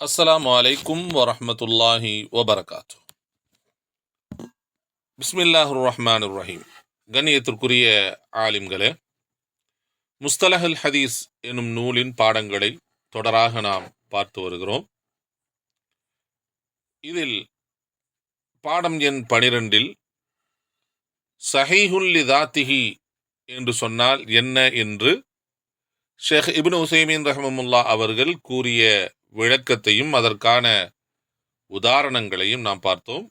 அஸ்ஸலாமு அலைக்கும் வரஹ்மத்துல்லாஹி வபரகாத்து பிஸ்மில்லாஹுர் ரஹ்மான் ரஹீம் கண்ணியத்திற்குரிய ஆலிம்களே முஸ்தலஹல் ஹதீஸ் எனும் நூலின் பாடங்களை தொடராக நாம் பார்த்து வருகிறோம். இதில் பாடம் எண் பனிரெண்டில் சஹீஹுல் தாத்திஹி என்று சொன்னால் என்ன என்று ஷேக் இபின் உசைமீன் ரஹமமுல்லா அவர்கள் கூறிய விளக்கத்தையும் அதற்கான உதாரணங்களையும் நாம் பார்த்தோம்.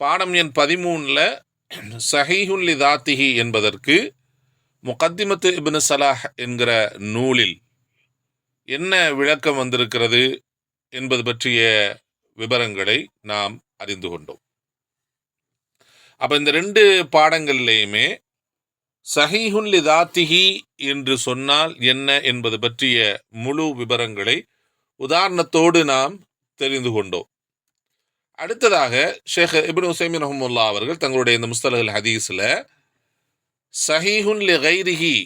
பாடம் எண் பதிமூணில் சஹீஹுல்லி தாத்திஹி என்பதற்கு முகத்திமத்து இபின் சலாஹ் என்கிற நூலில் என்ன விளக்கம் வந்திருக்கிறது என்பது பற்றிய விவரங்களை நாம் அறிந்து கொண்டோம். அப்போ இந்த ரெண்டு பாடங்கள்லேயுமே சஹீஹுன் லிதாத்திஹி என்று சொன்னால் என்ன என்பது பற்றிய முழு விவரங்களை உதாரணத்தோடு நாம் தெரிந்து கொண்டோம். அடுத்ததாக ஷேக் இபின் உசைமின் ரஹமுல்லா அவர்கள் தங்களுடைய இந்த முஸ்தலகல் ஹதீஸில் சஹீஹுன் லி கைரிஹி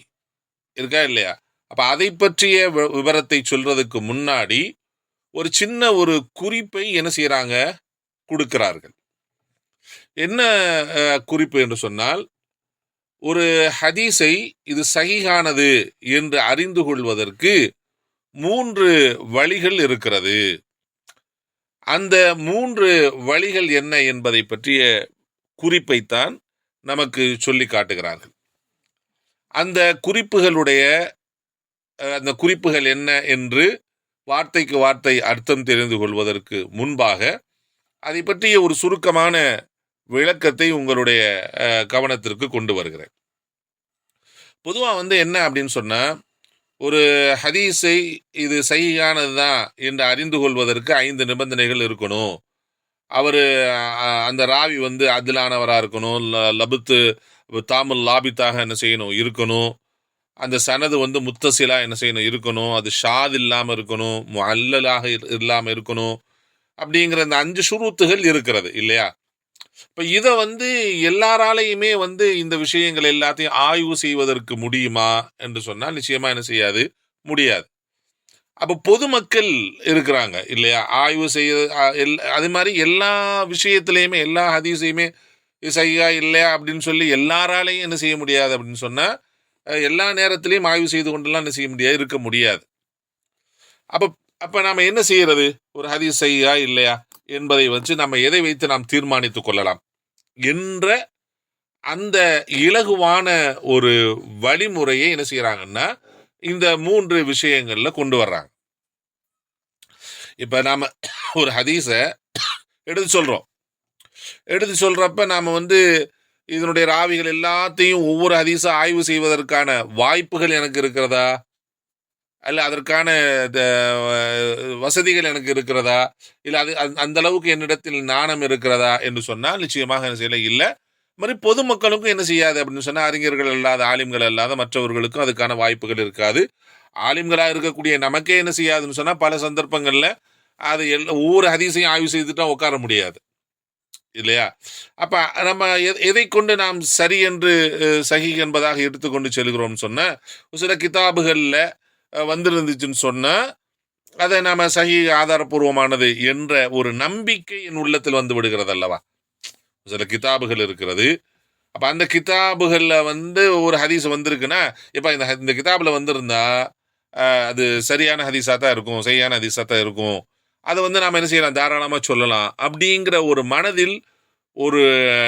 இருக்கா இல்லையா? அப்போ அதை பற்றிய விவரத்தை சொல்றதுக்கு முன்னாடி ஒரு சின்ன ஒரு குறிப்பை என்ன செய்கிறாங்க கொடுக்கிறார்கள். என்ன குறிப்பு என்று சொன்னால் ஒரு ஹதீஸை இது சகிகானது என்று அறிந்து கொள்வதற்கு மூன்று வழிகள் இருக்கிறது. அந்த மூன்று வழிகள் என்ன என்பதை பற்றிய குறிப்பைத்தான் நமக்கு சொல்லி காட்டுகிறார்கள். அந்த குறிப்புகளுடைய அந்த குறிப்புகள் என்ன என்று வார்த்தைக்கு வார்த்தை அர்த்தம் தெரிந்து கொள்வதற்கு முன்பாக அதை பற்றிய ஒரு சுருக்கமான விளக்கத்தை உங்களுடைய கவனத்திற்கு கொண்டு வருகிறேன். பொதுவாக வந்து என்ன அப்படின்னு சொன்னால் ஒரு ஹதீஸை இது சையானது தான் என்று அறிந்து கொள்வதற்கு ஐந்து நிபந்தனைகள் இருக்கணும். அவர் அந்த ராவி வந்து அதிலானவராக இருக்கணும். லபுத்து தாமுல் லாபித்தாக என்ன செய்யணும்? இருக்கணும். அந்த சனது வந்து முத்தசிலா என்ன செய்யணும்? இருக்கணும். அது ஷாத் இல்லாமல் இருக்கணும். அல்லலாக இல்லாமல் இருக்கணும். அப்படிங்கிற அந்த அஞ்சு சுருத்துகள் இருக்கிறது இல்லையா? இப்போ இதை வந்து எல்லாராலையுமே வந்து இந்த விஷயங்கள் எல்லாத்தையும் ஆய்வு செய்வதற்கு முடியுமா என்று சொன்னால் நிச்சயமாக என்ன செய்யாது? முடியாது. அப்போ பொதுமக்கள் இருக்கிறாங்க இல்லையா? ஆய்வு செய்ய எல்- அது மாதிரி எல்லா விஷயத்திலையுமே எல்லா ஹதீஸையுமே இது சரியா இல்லையா அப்படின்னு சொல்லி எல்லாராலையும் என்ன செய்ய முடியாது அப்படின்னு சொன்னால் எல்லா நேரத்திலையும் ஆய்வு செய்து கொண்டெல்லாம் என்ன செய்ய முடியாது இருக்க முடியாது. அப்போ அப்போ நாம என்ன செய்யறது? ஒரு ஹதீஸ் சரியா இல்லையா? என்பதை வச்சு நம்ம எதை வைத்து நாம் தீர்மானித்துக் கொள்ளலாம்? என்ற அந்த இலகுவான ஒரு வழிமுறையை என்ன செய்யறாங்கன்னா இந்த மூன்று விஷயங்கள்ல கொண்டு வர்றாங்க. இப்ப நாம ஒரு ஹதீஸ எடுத்து சொல்றோம். எடுத்து சொல்றப்ப நாம வந்து இதனுடைய ராவிகள் எல்லாத்தையும் ஒவ்வொரு ஹதீஸா ஆய்வு செய்வதற்கான வாய்ப்புகள் எனக்கு இருக்கிறதா? அல்ல அதற்கான வசதிகள் எனக்கு இருக்கிறதா? இல்லை அது அந்த- அந்த அளவுக்கு என்னிடத்தில் நாணம் இருக்கிறதா என்று சொன்னால் நிச்சயமாக என்ன செய்யல? இல்லை. மாதிரி பொதுமக்களுக்கும் என்ன செய்யாது அப்படின்னு சொன்னால் அறிஞர்கள் இல்லாத ஆலிம்கள் இல்லாத மற்றவர்களுக்கும் அதுக்கான வாய்ப்புகள் இருக்காது. ஆலிம்களாக இருக்கக்கூடிய நமக்கே என்ன செய்யாதுன்னு சொன்னால் பல சந்தர்ப்பங்களில் அது எல்லா ஒவ்வொரு ஹதீஸையும் ஆய்வு செய்துட்டா உட்கார முடியாது. இல்லையா? அப்போ நம்ம எதை கொண்டு நாம் சரி என்று சகி என்பதாக எடுத்துக்கொண்டு செல்கிறோம் சொன்ன சில கிதாபுகளில் வந்திருந்துச்சுன்னு சொன்னால் அதை நாம சகி ஆதாரபூர்வமானது என்ற ஒரு நம்பிக்கை என் உள்ளத்தில் வந்து விடுகிறது அல்லவா சில கிதாபுகள் இருக்கிறது. அப்போ அந்த கிதாபுகளில் வந்து ஒரு ஹதீஸ் வந்திருக்குன்னா இப்போ இந்த இந்த கிதாபில் வந்திருந்தா அது சரியான ஹதீஸாக தான் இருக்கும் சரியான ஹதீஸாக தான் இருக்கும். அதை வந்து நாம் என்ன செய்யலாம்? தாராளமாக சொல்லலாம். அப்படிங்கிற ஒரு மனதில் ஒரு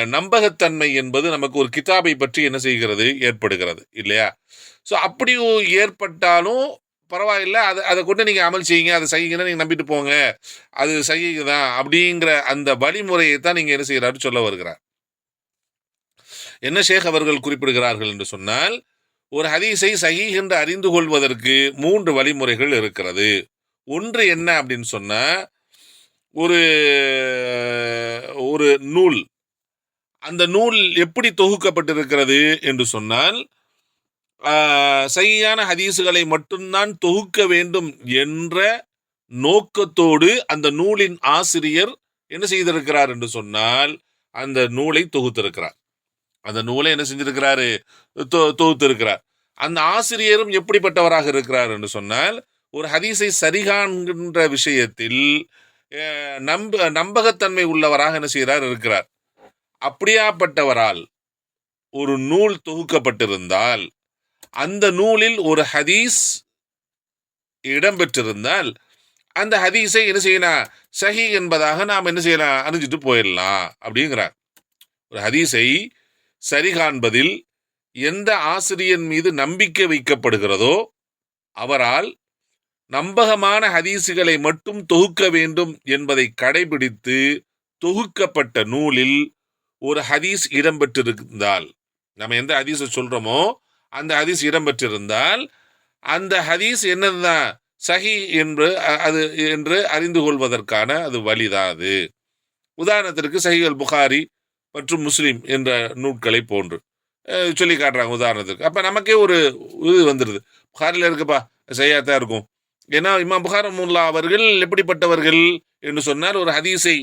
நம்பகத்தன்மை என்பது நமக்கு ஒரு கிதாபை பற்றி என்ன செய்கிறது? ஏற்படுகிறது. இல்லையா? ஸோ அப்படி ஏற்பட்டாலும் பரவாயில்ல. அதை அதை கொண்டு நீங்கள் அமல் செய்யுங்க. அதை செய்யுங்கன்னு நீங்கள் நம்பிட்டு போங்க. அது செய்யுதான் அப்படிங்கிற அந்த வழிமுறையை தான் நீங்கள் என்ன செய்கிறாரு சொல்ல வருகிறார். என்ன ஷேக் அவர்கள் குறிப்பிடுகிறார்கள் என்று சொன்னால் ஒரு ஹதீஸை சஹீஹ் என்று அறிந்து கொள்வதற்கு மூன்று வழிமுறைகள் இருக்கிறது. ஒன்று என்ன அப்படின்னு சொன்னால் ஒரு ஒரு நூல். அந்த நூல் எப்படி தொகுக்கப்பட்டிருக்கிறது என்று சொன்னால் சரியான ஹதீஸுகளை மட்டும்தான் தொகுக்க வேண்டும் என்ற நோக்கத்தோடு அந்த நூலின் ஆசிரியர் என்ன செய்திருக்கிறார் என்று சொன்னால் அந்த நூலை தொகுத்திருக்கிறார். அந்த நூலை என்ன செஞ்சிருக்கிறாரு? தொ- தொகுத்திருக்கிறார். அந்த ஆசிரியரும் எப்படிப்பட்டவராக இருக்கிறார் என்று சொன்னால் ஒரு ஹதீஸை சரிகாண்கின்ற விஷயத்தில் நம்ப நம்பகத்தன்மை உள்ளவராக என்ன செய்கிறார்? இருக்கிறார். அப்படியாப்பட்டவரால் ஒரு நூல் தொகுக்கப்பட்டிருந்தால் அந்த நூலில் ஒரு ஹதீஸ் இடம்பெற்றிருந்தால் அந்த ஹதீஸை என்ன செய்யலாம் சஹி என்பதாக நாம் என்ன செய்யலாம் அறிஞ்சிட்டு போயிடலாம் அப்படிங்கிறார். ஒரு ஹதீஸை சரி காண்பதில் எந்த ஆசிரியன் மீது நம்பிக்கை வைக்கப்படுகிறதோ அவரால் நம்பகமான ஹதீஸுகளை மட்டும் தொகுக்க வேண்டும் என்பதை கடைபிடித்து தொகுக்கப்பட்ட நூலில் ஒரு ஹதீஸ் இடம்பெற்றிருந்தால் நம்ம எந்த ஹதீஸை சொல்றோமோ அந்த ஹதீஸ் இடம்பெற்றிருந்தால் அந்த ஹதீஸ் என்னதுதான்? சஹி என்று அது என்று அறிந்து கொள்வதற்கான அது வழிதான் அது உதாரணத்திற்கு சஹிகள் புகாரி மற்றும் முஸ்லீம் என்ற நூட்களை போன்று. சொல்லி காட்டுறாங்க உதாரணத்துக்கு அப்போ நமக்கே ஒரு இது வந்துடுது புகாரில் இருக்குப்பா சரியாத்தான் இருக்கும். ஏன்னா இமாம் புகார் முல்லா அவர்கள் எப்படிப்பட்டவர்கள் என்று சொன்னால் ஒரு ஹதீஸை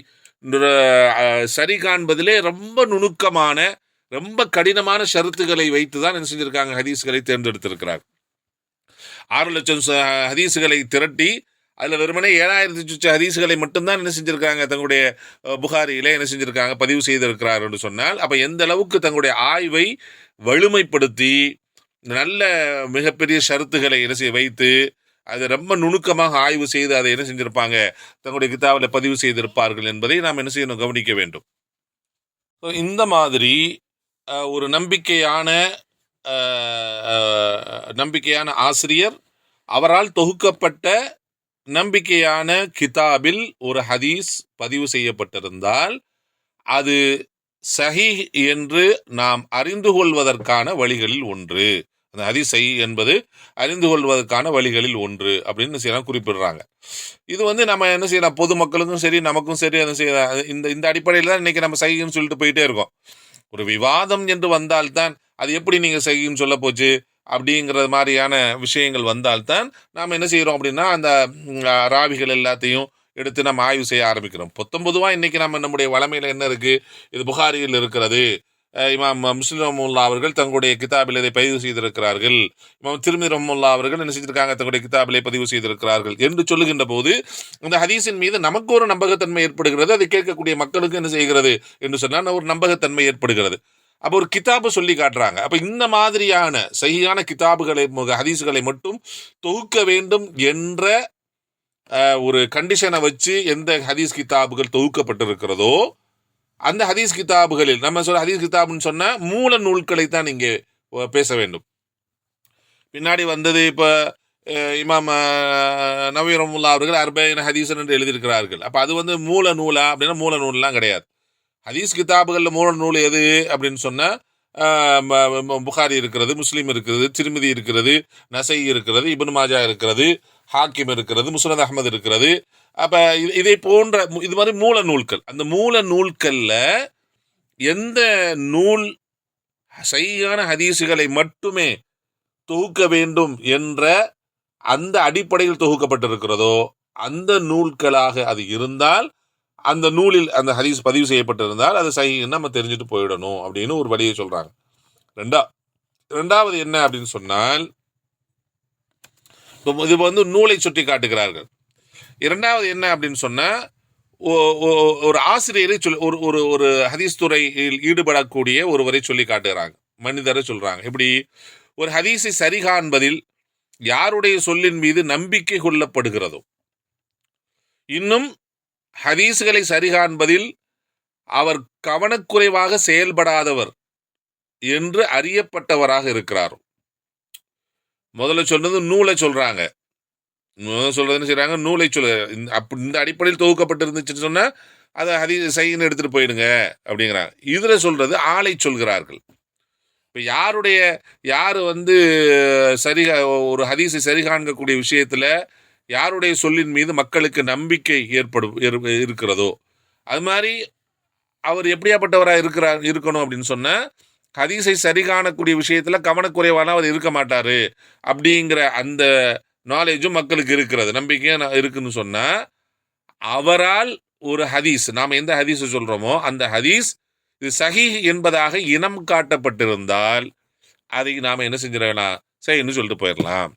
சரி காண்பதிலே ரொம்ப நுணுக்கமான ரொம்ப கடினமான ஷரத்துகளை வைத்து தான் என்ன செஞ்சிருக்காங்க? ஹதீஸ்களை தேர்ந்தெடுத்திருக்கிறார். ஆறு லட்சம் ச- ஹதீஸுகளை திரட்டி அதில் வெறுமனே ஏழாயிரத்தி சுச்ச ஹதீஸுகளை மட்டும்தான் என்ன செஞ்சிருக்காங்க? தங்களுடைய புகாரியில் என்ன செஞ்சுருக்காங்க? பதிவு செய்திருக்கிறார் என்று சொன்னால் அப்போ எந்த அளவுக்கு தங்களுடைய ஆய்வை வலிமைப்படுத்தி நல்ல மிகப்பெரிய ஷரத்துகளை என்ன செய்ய வைத்து அதை ரொம்ப நுணுக்கமாக ஆய்வு செய்து அதை என்ன செஞ்சிருப்பாங்க? தங்களுடைய கிதாபில் பதிவு செய்திருப்பார்கள் என்பதை நாம் என்ன செய்யணும்? கவனிக்க வேண்டும். இந்த மாதிரி ஒரு நம்பிக்கையான நம்பிக்கையான ஆசிரியர் அவரால் தொகுக்கப்பட்ட நம்பிக்கையான கிதாபில் ஒரு ஹதீஸ் பதிவு செய்யப்பட்டிருந்தால் அது சஹி என்று நாம் அறிந்து கொள்வதற்கான வழிகளில் ஒன்று. அந்த அதிசை என்பது அறிந்து கொள்வதற்கான வழிகளில் ஒன்று அப்படின்னு செய்யலாம் குறிப்பிடுறாங்க. இது வந்து நம்ம என்ன செய்யலாம் பொதுமக்களுக்கும் சரி நமக்கும் சரி என்ன செய்யலாம் இந்த இந்த அடிப்படையில் தான் இன்னைக்கு நம்ம சகின்னு சொல்லிட்டு போயிட்டே இருக்கோம். ஒரு விவாதம் என்று வந்தால்தான் அது எப்படி நீங்கள் சகின்னு சொல்ல போச்சு? அப்படிங்கிற மாதிரியான விஷயங்கள் வந்தால்தான் நாம் என்ன செய்கிறோம் அப்படின்னா அந்த ராவிகள் எல்லாத்தையும் எடுத்து நம்ம ஆய்வு செய்ய ஆரம்பிக்கிறோம். பொத்தொன்பதுவா இன்னைக்கு நம்ம நம்முடைய வளமையில் என்ன இருக்குது இது புகாரியில் இருக்கிறது. இமாம் முஸ்லிம் ரஹமுல்லா அவர்கள் தங்களுடைய கிதாபில் இதை பதிவு செய்திருக்கிறார்கள். இமாம் திருமதி ரஹமுல்லா அவர்கள் என்ன செஞ்சிருக்காங்க தங்களுடைய கிதாபிலே பதிவு செய்திருக்கிறார்கள் என்று சொல்லுகின்ற போது இந்த ஹதீஸின் மீது நமக்கு ஒரு நம்பகத்தன்மை ஏற்படுகிறது அதை கேட்கக்கூடிய மக்களுக்கு என்ன செய்கிறது என்று சொன்னால் ஒரு நம்பகத்தன்மை ஏற்படுகிறது. அப்போ ஒரு கிதாபு சொல்லி காட்டுறாங்க. அப்போ இந்த மாதிரியான சரியான கிதாபுகளை ஹதீஸுகளை மட்டும் தொகுக்க வேண்டும் என்ற ஒரு கண்டிஷனை வச்சு எந்த ஹதீஸ் கிதாபுகள் தொகுக்கப்பட்டிருக்கிறதோ அந்த ஹதீஸ் கிதாபுகளில் நம்ம சொல்ல ஹதீஸ் கிதாப்னு சொன்னால் மூல நூல்களை தான் இங்கே பேச வேண்டும். பின்னாடி வந்தது இப்போ இமாம் நவீரமுல்லா நவீ அவர்கள் அர்பைன் ஹதீசன் என்று எழுதியிருக்கிறார்கள். அப்போ அது வந்து மூல நூலா அப்படின்னா மூல நூல்லாம் கிடையாது. ஹதீஸ் கிதாபுகளில் மூல நூல் எது அப்படின்னு சொன்னால் புகாரி இருக்கிறது முஸ்லீம் இருக்கிறது திருமதி இருக்கிறது நசை இருக்கிறது இபன் மாஜா இருக்கிறது ஹாக்கிம் இருக்கிறது முஸ்னத் அஹமது இருக்கிறது. அப்போ இது- இதை போன்ற இது மாதிரி மூல நூல்கள். அந்த மூல நூல்களில் எந்த நூல் சரியான ஹதீஸுகளை மட்டுமே தொகுக்க வேண்டும் என்ற அந்த அடிப்படையில் தொகுக்கப்பட்டிருக்கிறதோ அந்த நூல்களாக அது இருந்தால் அந்த நூலில் அந்த ஹதீஸ் பதிவு செய்யப்பட்டிருந்தால் அது சகின்னு நம்ம தெரிஞ்சுட்டு போயிடணும் அப்படின்னு ஒரு வழியை சொல்கிறாங்க ரெண்டா ரெண்டாவது என்ன அப்படின்னு சொன்னால் இது வந்து நூலை சுட்டி காட்டுகிறார்கள். இரண்டாவது என்ன அப்படின்னு சொன்னால் ஒ- ஒரு ஆசிரியரை சொல்லி ஒரு ஒரு ஒரு ஹதீஸ் துறையில் ஈடுபடக்கூடிய ஒருவரை சொல்லி காட்டுகிறாங்க. மனிதரை சொல்கிறாங்க இப்படி ஒரு ஹதீஸை சரி காண்பதில் யாருடைய சொல்லின் மீது நம்பிக்கை கொள்ளப்படுகிறதோ இன்னும் ஹதீஸ்களை சரி காண்பதில் அவர் கவனக்குறைவாக செயல்படாதவர் என்று அறியப்பட்டவராக இருக்கிறார்? முதல்ல சொல்றது நூலை சொல்கிறாங்க முதல்ல சொல்றது என்ன நூலை சொல்ல. இந்த இந்த அடிப்படையில் தொகுக்கப்பட்டு இருந்துச்சுன்னு சொன்னால் அதை ஹதீஸ் சைன்னு எடுத்துட்டு போயிடுங்க அப்படிங்கிறாங்க. இதில் சொல்றது ஆளை சொல்கிறார்கள். இப்போ யாருடைய யார் வந்து சரி ஒரு ஹதீஸை சரி காண்கக்கூடிய விஷயத்தில் யாருடைய சொல்லின் மீது மக்களுக்கு நம்பிக்கை ஏற்படும் இருக்கிறதோ அது மாதிரி அவர் எப்படியாப்பட்டவராக இருக்கிறார் இருக்கணும் அப்படின்னு சொன்னால் ஹதீஸை சரி காணக்கூடிய விஷயத்தில் கவனக்குறைவான அவர் இருக்க மாட்டார் அப்படிங்கிற அந்த நாலேஜும் மக்களுக்கு இருக்கிறது. நம்பிக்கையும் நான் இருக்குதுன்னு சொன்னால் அவரால் ஒரு ஹதீஸ் நாம் எந்த ஹதீஸை சொல்கிறோமோ அந்த ஹதீஸ் இது சஹி என்பதாக இனம் காட்டப்பட்டிருந்தால் அதை நாம் என்ன செஞ்சிடலாம்? சரின்னு சொல்லிட்டு போயிடலாம்.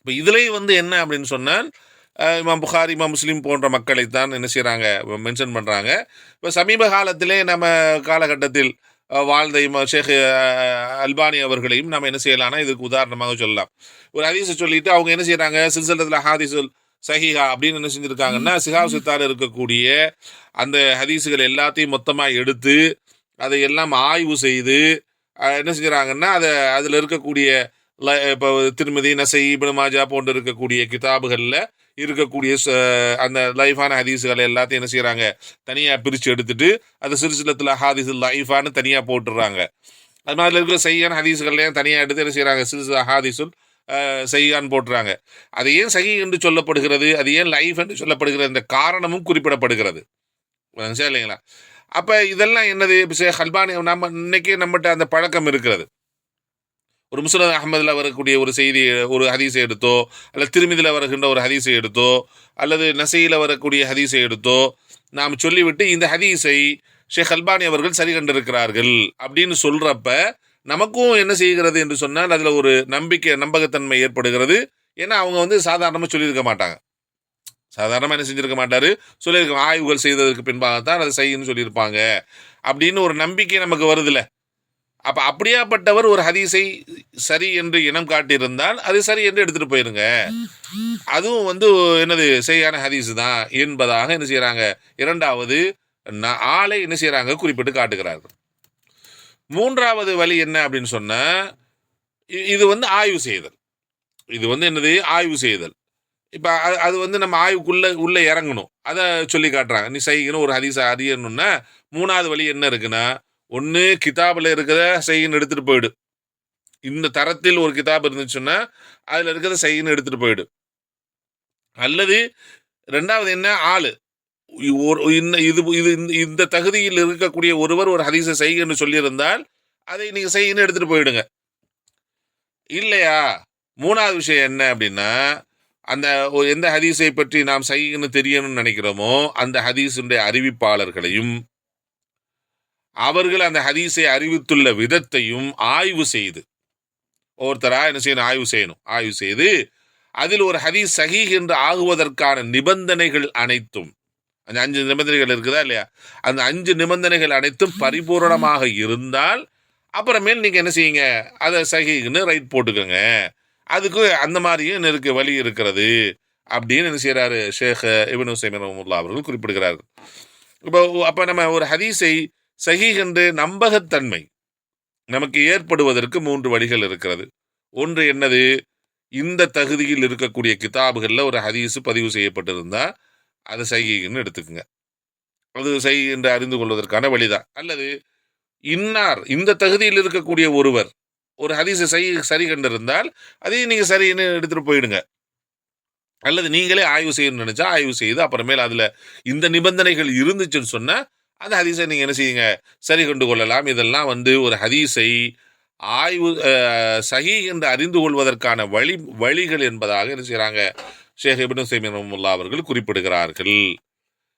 இப்போ இதுலேயும் வந்து என்ன அப்படின்னு சொன்னால் இமாம் புகார் இமாம் முஸ்லீம் போன்ற மக்களைத்தான் என்ன செய்கிறாங்க மென்ஷன் பண்ணுறாங்க இப்போ சமீப காலத்திலே நம்ம காலகட்டத்தில் வாழ்ந்த ஷேக் அல்பானி அவர்களையும் நம்ம என்ன செய்யலாம்னா இதுக்கு உதாரணமாக சொல்லலாம். ஒரு ஹதீஸை சொல்லிட்டு அவங்க என்ன செய்கிறாங்க சில்சலத்தில் ஹாதிசுல் சஹிஹா அப்படின்னு என்ன செஞ்சுருக்காங்கன்னா சிஹாப் சித்தார் இருக்கக்கூடிய அந்த ஹதீஸுகள் எல்லாத்தையும் மொத்தமாக எடுத்து அதை எல்லாம் ஆய்வு செய்து என்ன செஞ்சுறாங்கன்னா அதை அதில் இருக்கக்கூடிய இப்போ திருமதி நசை இப்னு மாஜா போன்று இருக்கக்கூடிய கிதாபுகளில் இருக்கக்கூடிய ச- அந்த லைஃபான ஹதீஸுகளை எல்லாத்தையும் என்ன செய்கிறாங்க தனியாக பிரித்து எடுத்துட்டு அது சிறுசிலத்தில் ஹாதிஸ் லைஃபானு தனியாக போட்டுடுறாங்க அது மாதிரி இருக்கிற சையான ஹதீஸுகள்லையும் தனியாக எடுத்து என்ன செய்கிறாங்க சிறு ஹாதிசுல் சைகான் போட்டுறாங்க. அது ஏன் சகி என்று சொல்லப்படுகிறது? அது ஏன் லைஃப் என்று சொல்லப்படுகிறது? இந்த காரணமும் குறிப்பிடப்படுகிறது. சரி இல்லைங்களா? அப்போ இதெல்லாம் என்னது? இப்போ ஷேக் நம்ம இன்னைக்கே நம்மகிட்ட அந்த பழக்கம் இருக்கிறது. ஒரு முஸ்லத் அஹமதில் வரக்கூடிய ஒரு செய்தி ஒரு ஹதீஸை எடுத்தோ அல்லது திருமிதியில் வருகின்ற ஒரு ஹதீஸை எடுத்தோ அல்லது நசையில் வரக்கூடிய ஹதீஸை எடுத்தோ நாம் சொல்லிவிட்டு இந்த ஹதீஸை ஷேக் அல்பானி அவர்கள் சரி கண்டிருக்கிறார்கள் அப்படின்னு சொல்கிறப்ப நமக்கும் என்ன செய்கிறது என்று சொன்னால் அதில் ஒரு நம்பிக்கை நம்பகத்தன்மை ஏற்படுகிறது. ஏன்னா அவங்க வந்து சாதாரணமாக சொல்லியிருக்க மாட்டாங்க. சாதாரணமாக என்ன செஞ்சிருக்க மாட்டார்? சொல்லியிருக்க ஆய்வுகள் செய்ததற்கு பின்பாகத்தான் அதை செய்யணும்னு சொல்லியிருப்பாங்க. அப்படின்னு ஒரு நம்பிக்கை நமக்கு வருதுல்ல. அப்போ அப்படியாப்பட்டவர் ஒரு ஹதீஸை சரி என்று இனம் காட்டியிருந்தால் அது சரி என்று எடுத்துட்டு போயிருங்க. அதுவும் வந்து என்னது சரியான ஹதீஸ் தான் என்பதாக என்ன செய்கிறாங்க இரண்டாவது ஆளை என்ன செய்கிறாங்க குறிப்பிட்டு காட்டுகிறார்கள். மூன்றாவது வழி என்ன அப்படின்னு சொன்னால் இது வந்து ஆய்வு செய்தல். இது வந்து என்னது? ஆய்வு செய்தல். இப்போ அது வந்து நம்ம ஆய்வுக்குள்ளே உள்ளே இறங்கணும். அதை சொல்லி காட்டுறாங்க. நீ செய்யணும் ஒரு ஹதீஸை அறியணும்னா மூணாவது வழி என்ன இருக்குன்னா ஒன்று கிதாபில் இருக்கிற செய்யின் எடுத்துகிட்டு போயிடு. இந்த தரத்தில் ஒரு கிதாப் இருந்துச்சுன்னா அதில் இருக்கிற செய்யின்னு எடுத்துகிட்டு போயிடு. அல்லது ரெண்டாவது என்ன? ஆள். ஒரு இன்ன- இது இது இந்த- இந்த தகுதியில் இருக்கக்கூடிய ஒருவர் ஒரு ஹதீஸை செய்யுன்னு சொல்லியிருந்தால் அதை நீங்கள் செய்யுன்னு எடுத்துகிட்டு போயிடுங்க. இல்லையா? மூணாவது விஷயம் என்ன அப்படின்னா அந்த எந்த ஹதீஸை பற்றி நாம் செய்யணும்னு தெரியணும்னு நினைக்கிறோமோ அந்த ஹதீஸுடைய அறிவிப்பாளர்களையும் அவர்கள் அந்த ஹதீஸை அறிவித்துள்ள விதத்தையும் ஆய்வு செய்து ஒருத்தராக என்ன செய்யணும்? ஆய்வு செய்யணும். ஆய்வு செய்து அதில் ஒரு ஹதீஸ் சகி என்று ஆகுவதற்கான நிபந்தனைகள் அனைத்தும் அந்த அஞ்சு நிபந்தனைகள் இருக்குதா இல்லையா? அந்த அஞ்சு நிபந்தனைகள் அனைத்தும் பரிபூரணமாக இருந்தால் அப்புறமேல் நீங்கள் என்ன செய்யுங்க? அதை சகிக்குன்னு ரைட் போட்டுக்கோங்க. அதுக்கு அந்த மாதிரியும் இருக்கு? வழி இருக்கிறது. அப்படின்னு என்ன செய்கிறாரு ஷேக் இபின் ஹுசைன் ரஹ்மத்துல்லாஹி அவர்கள் குறிப்பிடுகிறார்கள். இப்போ அப்போ நம்ம ஒரு ஹதீஸை சஹீஹ் என்று நம்பகத்தன்மை நமக்கு ஏற்படுவதற்கு மூன்று வழிகள் இருக்கிறது. ஒன்று என்னது? இந்த தகுதியில் இருக்கக்கூடிய கிதாபுகளில் ஒரு ஹதீஸு பதிவு செய்யப்பட்டிருந்தால் அது சஹீஹ்னு எடுத்துக்கோங்க. அது சஹி என்று அறிந்து கொள்வதற்கான வழிதான். அல்லது இன்னார் இந்த தகுதியில் இருக்கக்கூடிய ஒருவர் ஒரு ஹதீஸை சரி சரி கண்டிருந்தால் அதையும் நீங்கள் சரின்னு எடுத்துகிட்டு போயிடுங்க. அல்லது நீங்களே ஆய்வு செய்யணும்னு நினச்சா ஆய்வு செய்து அப்புறமேல் அதில் இந்த நிபந்தனைகள் இருந்துச்சுன்னு சொன்னா அந்த ஹதீஸை நீங்கள் என்ன செய்யுங்க? சரி கொண்டு கொள்ளலாம். இதெல்லாம் வந்து ஒரு ஹதீஸை ஆய்வு சஹி என்று அறிந்து கொள்வதற்கான வழி வழிகள் என்பதாக என்ன செய்கிறாங்க ஷேக் இபின் சைமின் அவர்கள் குறிப்பிடுகிறார்கள்.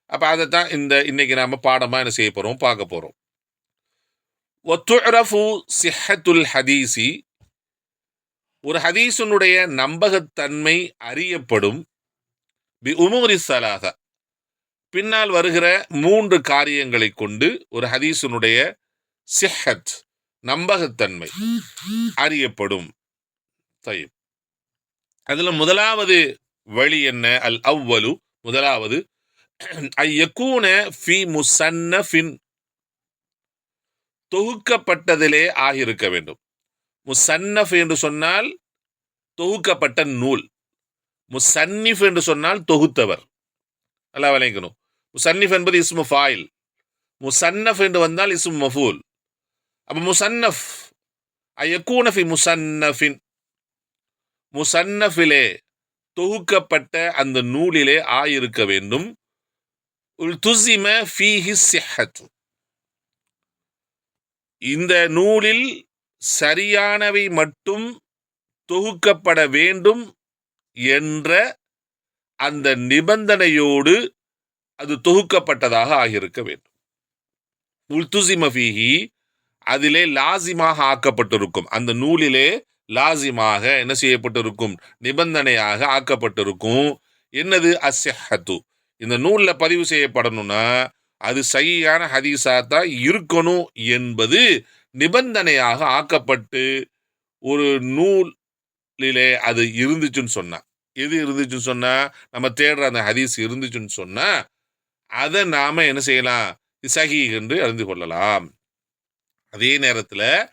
அப்ப அதைத்தான் இந்த இன்றைக்கி நாம் பாடமாக என்ன செய்ய போகிறோம் பார்க்க போகிறோம் ஒத்துரஃபு சிஹத்துல் ஹதீசி ஒரு ஹதீஸுனுடைய நம்பகத்தன்மை அறியப்படும். பி உமூரி சலாகா பின்னால் வருகிற மூன்று காரியங்களை கொண்டு ஒரு ஹதீசனுடைய சிஹத் நம்பகத்தன்மை அறியப்படும். அதில் முதலாவது வழி என்ன? அல் அவ்வலு. முதலாவது ஐயக்கூன ஃபி முசன்னஃபின். தொகுக்கப்பட்டதிலே ஆகியிருக்க வேண்டும். முசன்னஃப் என்று சொன்னால் தொகுக்கப்பட்ட நூல். முசன்னிஃப் என்று சொன்னால் தொகுத்தவர். நல்லா விளைக்கணும் முசன்னிஃப் என்பது இஸ்மு ஃபாயில். முசன்னஃப் என்று வந்தால் இஸ்மு மஃபூல். அப்போ முசன்னஃப் ஐயக்கூனஃபி முசன்னஃபின். முசன்னஃபிலே தொகுக்கப்பட்ட அந்த நூலிலே ஆயிருக்க வேண்டும். துசிம ஃபீஹி சிஹத்து. இந்த நூலில் சரியானவை மட்டும் தொகுக்கப்பட வேண்டும் என்ற அந்த நிபந்தனையோடு அது தொகுக்கப்பட்டதாக ஆகியிருக்க வேண்டும். உல்துசிமஃபீஹி அதிலே லாசிமாக ஆக்கப்பட்டிருக்கும். அந்த நூலிலே லாசிமாக என்ன செய்யப்பட்டிருக்கும்? நிபந்தனையாக ஆக்கப்பட்டிருக்கும். என்னது? அசஹத்து இந்த நூலில் பதிவு செய்யப்படணும்னா அது சரியான ஹதீஸாக தான் இருக்கணும் என்பது நிபந்தனையாக ஆக்கப்பட்டு ஒரு நூலிலே அது இருந்துச்சுன்னு சொன்னால் எது இருந்துச்சுன்னு சொன்னால் நம்ம தேடுற அந்த ஹதீஸ் இருந்துச்சுன்னு சொன்னால் அதை நாம் என்ன செய்யலாம்? சகி என்று அறிந்து கொள்ளலாம். அதே நேரத்தில்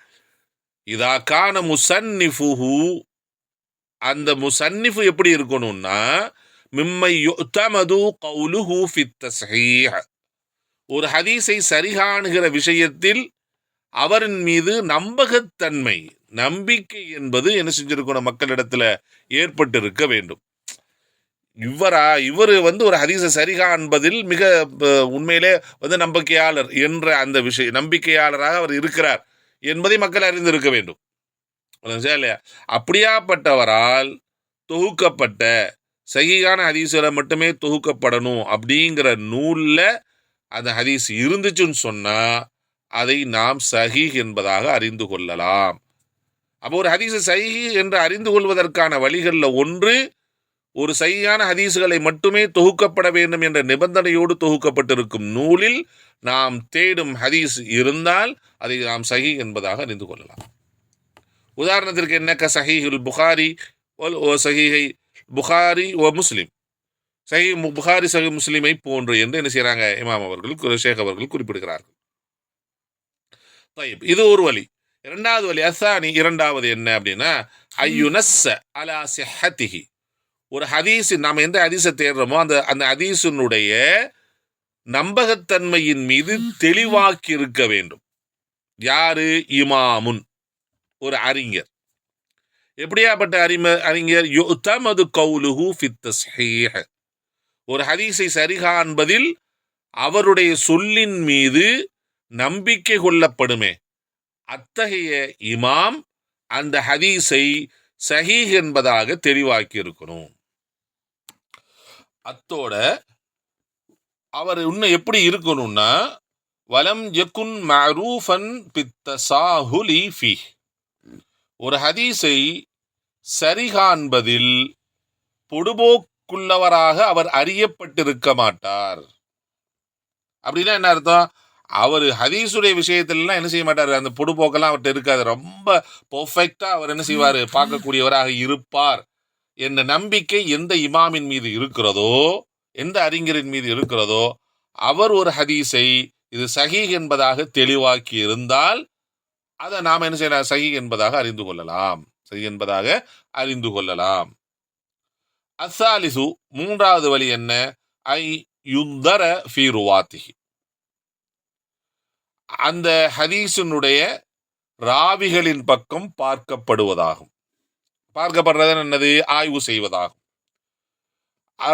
இதா கான முசன்னிஃபுஹு. அந்த முசன்னிஃபு எப்படி இருக்கணும்னா மிம்மை யுத்தமது கவுலுஹு ஃபித் ஒரு ஹதீஸை சரிகாணுகிற விஷயத்தில் அவரின் மீது நம்பகத்தன்மை நம்பிக்கை என்பது என்ன செஞ்சிருக்கணும் மக்களிடத்தில் ஏற்பட்டிருக்க வேண்டும். இவரா? இவர் வந்து ஒரு ஹதீஸை சரிகா என்பதில் மிக உண்மையிலே வந்து நம்பிக்கையாளர் என்ற அந்த விஷய நம்பிக்கையாளராக அவர் இருக்கிறார் என்பதை மக்கள் அறிந்திருக்க வேண்டும். இல்லையா? அப்படியாப்பட்டவரால் தொகுக்கப்பட்ட சகிகான ஹதீஸ்களை மட்டுமே தொகுக்கப்படணும் அப்படிங்கிற நூலில் அந்த ஹதீஸ் இருந்துச்சுன்னு சொன்னால் அதை நாம் சஹி என்பதாக அறிந்து கொள்ளலாம். அப்போ ஒரு ஹதீஸ் சஹி என்று அறிந்து கொள்வதற்கான வழிகளில் ஒன்று ஒரு சரியான ஹதீசுகளை மட்டுமே தொகுக்கப்பட வேண்டும் என்ற நிபந்தனையோடு தொகுக்கப்பட்டிருக்கும் நூலில் நாம் தேடும் ஹதீஸ் இருந்தால் அதை நாம் சஹி என்பதாக அறிந்து கொள்ளலாம். உதாரணத்திற்கு என்ன என்னக்க சஹீஹுல் புகாரி ஒல் ஓ சஹீஹை புகாரி ஓ முஸ்லீம். சஹி புகாரி சஹி முஸ்லீமை போன்று என்று என்ன செய்கிறாங்க இமாம் அவர்கள் ஷேக் அவர்கள் குறிப்பிடுகிறார்கள். இது ஒரு வழி. இரண்டாவது வழி அசானி இரண்டாவது என்ன அப்படின்னா ஐயுனஸ் அலா சிஹத்திஹி ஒரு ஹதீஸ் நாம் எந்த ஹதீஸை தேடுறோமோ அந்த அந்த ஹதீஸினுடைய நம்பகத்தன்மையின் மீது தெளிவாக்கி இருக்க வேண்டும். யாரு? இமாமுன். ஒரு அறிஞர். எப்படியாப்பட்ட அறிம அறிஞர்? யுத்தமது கவுலுஹு ஃபித் ஒரு ஹதீஸை சரிகாண்பதில் அவருடைய சொல்லின் மீது நம்பிக்கை கொள்ளப்படுமே. அத்தகைய இமாம் அந்த ஹதீஸை சஹீஹ் என்பதாக தெளிவாக்கி இருக்கணும். அத்தோட அவர் இன்னும் எப்படி இருக்கணும்னா வலம் யக்குன் மரூஃபன் பித்தசாஹுலி ஃபி ஒரு ஹதீஸை சரிகாண்பதில் பொடுபோக்குள்ளவராக அவர் அறியப்பட்டிருக்க மாட்டார். அப்படின்னா என்ன அர்த்தம்? அவர் ஹதீஸுடைய விஷயத்திலலாம் என்ன செய்ய மாட்டார்? அந்த பொடுபோக்கெல்லாம் அவர்கிட்ட இருக்காது. ரொம்ப பர்ஃபெக்டாக அவர் என்ன செய்வார்? பார்க்கக்கூடியவராக இருப்பார். என்ற நம்பிக்கை எந்த இமாமின் மீது இருக்கிறதோ எந்த அறிஞரின் மீது இருக்கிறதோ அவர் ஒரு ஹதீஸை இது சஹீஹ் என்பதாக தெளிவாக்கி இருந்தால் அதை நாம் என்ன செய்யலாம்? சஹீஹ் என்பதாக அறிந்து கொள்ளலாம். சஹீஹ் என்பதாக அறிந்து கொள்ளலாம். அசாலிசு மூன்றாவது வழி என்ன? ஐ யுந்தர ஃபி ருவாத்திஹி. அந்த ஹதீஸினுடைய ராவிகளின் பக்கம் பார்க்கப்படுவதாகும். பார்க்கப்படுறது என்னது? ஆய்வு செய்வதாகும்.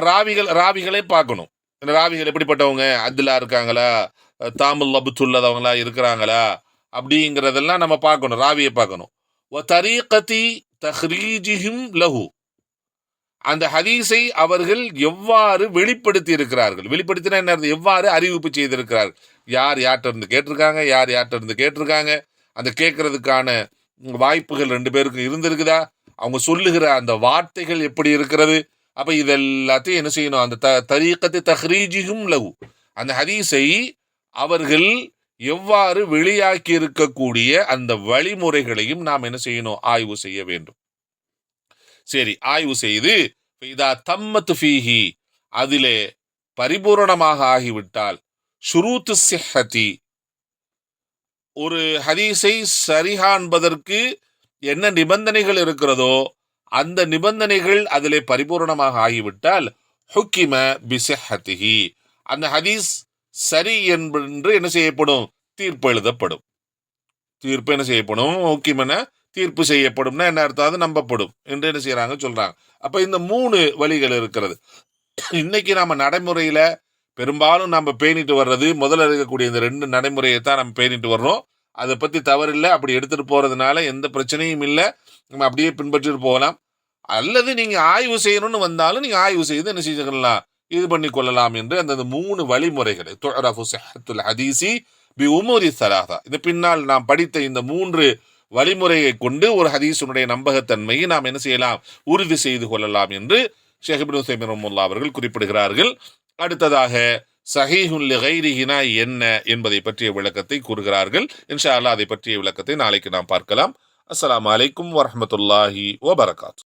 ராவிகள் ராவிகளை பார்க்கணும். இந்த ராவிகள் எப்படிப்பட்டவங்க? அதுலா இருக்காங்களா? தாமுல் அபுத்துள்ளதவங்களா இருக்கிறாங்களா? அப்படிங்கிறதெல்லாம் நம்ம பார்க்கணும். ராவியை பார்க்கணும். வ தரீகத்தி தஹ்ரீஜிஹிம் லஹு. அந்த ஹதீஸை அவர்கள் எவ்வாறு வெளிப்படுத்தி இருக்கிறார்கள் வெளிப்படுத்தினா என்ன எவ்வாறு அறிவிப்பு செய்திருக்கிறார்கள்? யார் யார்கிட்ட இருந்து கேட்டிருக்காங்க? யார் யார்கிட்ட இருந்து கேட்டிருக்காங்க? அந்த கேட்கறதுக்கான வாய்ப்புகள் ரெண்டு பேருக்கும் இருந்திருக்குதா? அவங்க சொல்லுகிற அந்த வார்த்தைகள் எப்படி இருக்கிறது? அப்ப இதெல்லாத்தையும் என்ன செய்யணும்? அந்த த தரீக்கத்தை தஹ்ரீஜிகும் லகு. அந்த ஹதீஸை அவர்கள் எவ்வாறு வெளியாக்கி இருக்கக்கூடிய அந்த வழிமுறைகளையும் நாம் என்ன செய்யணும்? ஆய்வு செய்ய வேண்டும். சரி ஆய்வு செய்து இதா தம்மத்து ஃபீஹி. அதிலே பரிபூரணமாக ஆகிவிட்டால் ஷுரூத்து சிஹத்தி ஒரு ஹதீஸை சரிகாண்பதற்கு என்ன நிபந்தனைகள் இருக்கிறதோ அந்த நிபந்தனைகள் அதிலே பரிபூரணமாக ஆகிவிட்டால் ஹுக்கிம பிசஹத்திஹி. அந்த ஹதீஸ் சரி என்று என்ன செய்யப்படும்? தீர்ப்பு எழுதப்படும். தீர்ப்பு என்ன செய்யப்படும்? ஹுக்கிமன தீர்ப்பு செய்யப்படும்னா என்ன அர்த்தம்? அது நம்பப்படும் என்று என்ன செய்யறாங்க சொல்றாங்க. அப்ப இந்த மூணு வழிகள் இருக்கிறது. இன்னைக்கு நாம நடைமுறையில பெரும்பாலும் நம்ம பேணிட்டு வர்றது முதல்ல இருக்கக்கூடிய இந்த ரெண்டு நடைமுறையை தான் நம்ம பேணிட்டு வர்றோம். அதை பற்றி தவறில்லை. அப்படி எடுத்துகிட்டு போகிறதுனால எந்த பிரச்சனையும் இல்லை. நம்ம அப்படியே பின்பற்றிட்டு போகலாம். அல்லது நீங்கள் ஆய்வு செய்யணும்னு வந்தாலும் நீங்கள் ஆய்வு செய்து என்ன செஞ்சுக்கலாம் இது பண்ணி கொள்ளலாம் என்று அந்த மூணு வழிமுறைகளை ஹதீசி பி உமோரி சலாஹா இந்த பின்னால் நாம் படித்த இந்த மூன்று வழிமுறையை கொண்டு ஒரு ஹதீசனுடைய நம்பகத்தன்மையை நாம் என்ன செய்யலாம்? உறுதி செய்து கொள்ளலாம் என்று ஷேஹிபின் ஹுசைமின் அவர்கள் குறிப்பிடுகிறார்கள். அடுத்ததாக சஹீஹுல் கைரிஹினா என்ன என்பதை பற்றிய விளக்கத்தை கூறுகிறார்கள். இன்ஷா அல்லா அதை பற்றிய விளக்கத்தை நாளைக்கு நாம் பார்க்கலாம். அஸ்லாம் அலைக்கும் வரமத்துல்லாஹி வபரகாத்.